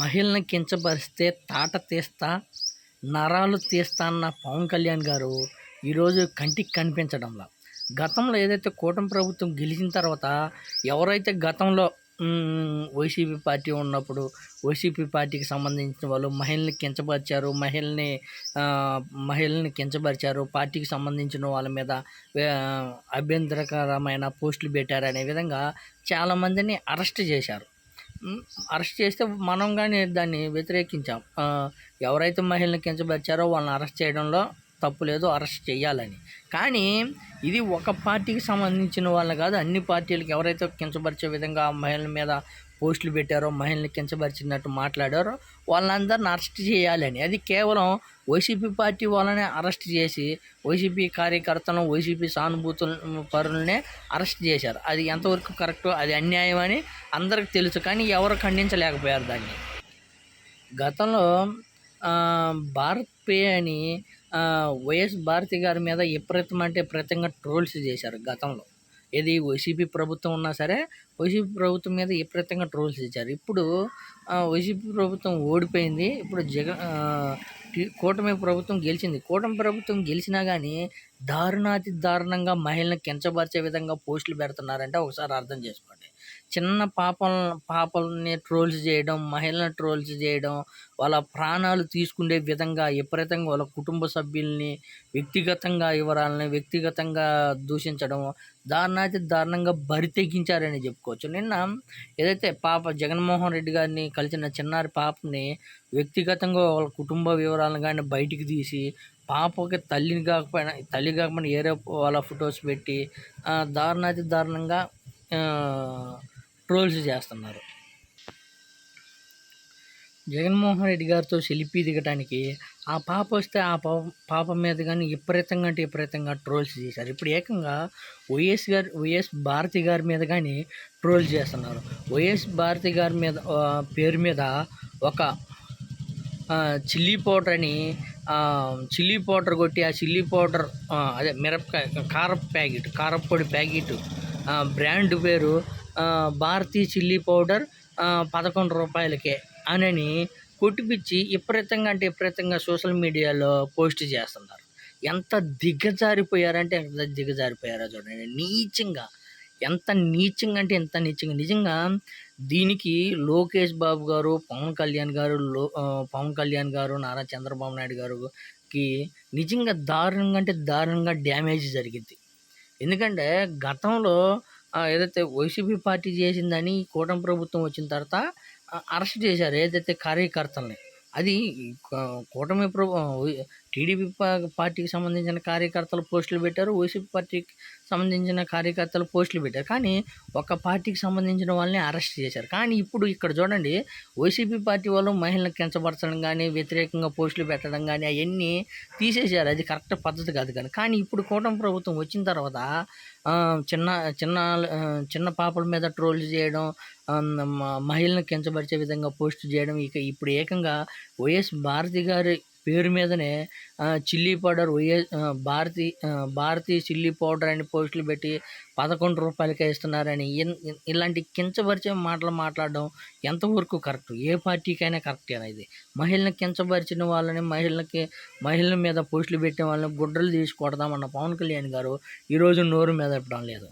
మహిళని కించపరిస్తే తాట తీస్తా నరాలు తీస్తా అన్న పవన్ కళ్యాణ్ గారు ఈరోజు కంటికి కనిపించడంలా. గతంలో ఏదైతే కూటమి ప్రభుత్వం గెలిచిన తర్వాత ఎవరైతే గతంలో వైసీపీ పార్టీ ఉన్నప్పుడు వైసీపీ పార్టీకి సంబంధించిన వాళ్ళు మహిళల్ని కించపరిచారు మహిళని మహిళల్ని కించపరిచారు పార్టీకి సంబంధించిన వాళ్ళ మీద అభ్యంతరకరమైన పోస్టులు పెట్టారు అనే విధంగా చాలామందిని అరెస్ట్ చేశారు. అరెస్ట్ చేస్తే మనం కానీ దాన్ని వ్యతిరేకించాం. ఎవరైతే మహిళని కించపరిచారో వాళ్ళని అరెస్ట్ చేయడంలో తప్పు లేదు అరెస్ట్ చేయాలని. కానీ ఇది ఒక పార్టీకి సంబంధించిన వాళ్ళు కాదు అన్ని పార్టీలకు ఎవరైతే కించపరిచే విధంగా మహిళల మీద పోస్టులు పెట్టారో మహిళని కించపరిచినట్టు మాట్లాడారో వాళ్ళందరిని అరెస్ట్ చేయాలని. అది కేవలం వైసీపీ పార్టీ వాళ్ళనే అరెస్ట్ చేసి వైసీపీ కార్యకర్తలను వైసీపీ సానుభూతుల పరులనే అరెస్ట్ చేశారు. అది ఎంతవరకు కరెక్ట్ అది అన్యాయం అని అందరికి తెలుసు కానీ ఎవరు ఖండించలేకపోయారు దాన్ని. గతంలో భారత్ పే అని వైఎస్ భారతి గారి మీద విపరీతం అంటే విపరీతంగా ట్రోల్స్ చేశారు గతంలో. ఏది వైసీపీ ప్రభుత్వం ఉన్నా సరే వైసీపీ ప్రభుత్వం మీద విపరీతంగా ట్రోల్స్ చేశారు. ఇప్పుడు వైసీపీ ప్రభుత్వం ఓడిపోయింది. ఇప్పుడు జగన్ కూటమి ప్రభుత్వం గెలిచింది. కూటమి ప్రభుత్వం గెలిచినా కానీ దారుణాతి దారుణంగా మహిళలను కించపరిచే విధంగా పోస్టులు పెడుతున్నారంటే ఒకసారి అర్థం చేసుకోండి. చిన్న పాపల పాపల్ని ట్రోల్స్ చేయడం మహిళలను ట్రోల్స్ చేయడం వాళ్ళ ప్రాణాలు తీసుకునే విధంగా విపరీతంగా వాళ్ళ కుటుంబ సభ్యుల్ని వ్యక్తిగతంగా వివరాలని వ్యక్తిగతంగా దూషించడం దారుణాతి దారుణంగా బరి తెగించారని చెప్పుకోవచ్చు. నిన్న ఏదైతే పాప జగన్మోహన్ రెడ్డి గారిని కలిసిన చిన్నారి పాపని వ్యక్తిగతంగా వాళ్ళ కుటుంబ వివరాలను కానీ బయటికి తీసి పాపకి తల్లిని కాకపోయినా తల్లి కాకపోయినా ఏరే వాళ్ళ ఫొటోస్ పెట్టి దారుణాతి దారుణంగా ట్రోల్స్ చేస్తున్నారు. జగన్మోహన్ రెడ్డి గారితో సెల్ఫీ దిగడానికి ఆ పాప వస్తే ఆ పాప పాప మీద కానీ విపరీతంగా అంటే విపరీతంగా ట్రోల్స్ చేశారు. ఇప్పుడు ఏకంగా వైఎస్ గారు వైఎస్ భారతి గారి మీద కానీ ట్రోల్ చేస్తున్నారు. వైఎస్ భారతి గారి మీద పేరు మీద ఒక చిల్లీ పౌడర్ అని చిల్లీ పౌడర్ కొట్టి ఆ చిల్లీ పౌడర్ అదే మిరపకాయ కారపు ప్యాకెట్ కారపొడి ప్యాకెట్ బ్రాండ్ పేరు భారతీ చిల్లీ పౌడర్ పదకొండు రూపాయలకే అనని కొట్టిపిచ్చి విపరీతంగా అంటే విపరీతంగా సోషల్ మీడియాలో పోస్ట్ చేస్తున్నారు. ఎంత దిగజారిపోయారంటే ఎంత దిగజారిపోయారో చూడండి. నీచంగా ఎంత నీచంగా అంటే ఎంత నీచంగా. నిజంగా దీనికి లోకేష్ బాబు గారు పవన్ కళ్యాణ్ గారు లో పవన్ కళ్యాణ్ గారు నారా చంద్రబాబు నాయుడు గారుకి నిజంగా దారుణంగా అంటే దారుణంగా డ్యామేజ్ జరిగింది. ఎందుకంటే గతంలో ఏదైతే వైసీపీ పార్టీ చేసిందని కూటమి ప్రభుత్వం వచ్చిన తర్వాత అరెస్ట్ చేశారు ఏదైతే కార్యకర్తల్ని. అది కూటమి ప్రభు టీడీపీ పార్టీకి సంబంధించిన కార్యకర్తలు పోస్టులు పెట్టారు వైసీపీ పార్టీకి సంబంధించిన కార్యకర్తలు పోస్టులు పెట్టారు. కానీ ఒక పార్టీకి సంబంధించిన వాళ్ళని అరెస్ట్ చేశారు. కానీ ఇప్పుడు ఇక్కడ చూడండి వైసీపీ పార్టీ వాళ్ళు మహిళలను కించపరచడం కానీ వ్యతిరేకంగా పోస్టులు పెట్టడం కానీ అవన్నీ తీసేశారు. అది కరెక్ట్ పద్ధతి కాదు కానీ. కానీ ఇప్పుడు కూటమి ప్రభుత్వం వచ్చిన తర్వాత చిన్న చిన్న చిన్న పాపల మీద ట్రోల్ చేయడం మహిళలను కించపరిచే విధంగా పోస్ట్ చేయడం ఇక ఇప్పుడు ఏకంగా వైఎస్ భారతి గారి పేరు మీదనే chilli powder YS Bharati Bharati chilli powder అని పోస్టులు పెట్టి పదకొండు రూపాయలకే ఇస్తున్నారని ఇన్- ఇలాంటి కించపరిచే మాటలు మాట్లాడడం ఎంతవరకు కరెక్ట్? ఏ పార్టీకైనా కరెక్టేనా ఇది? మహిళను కించపరిచిన వాళ్ళని మహిళలకి మహిళల మీద పోస్టులు పెట్టిన వాళ్ళని గుడ్డలు తీసి కొడదామన్న పవన్ కళ్యాణ్ గారు ఈరోజు నోరు మీద పెట్టడం లేదు.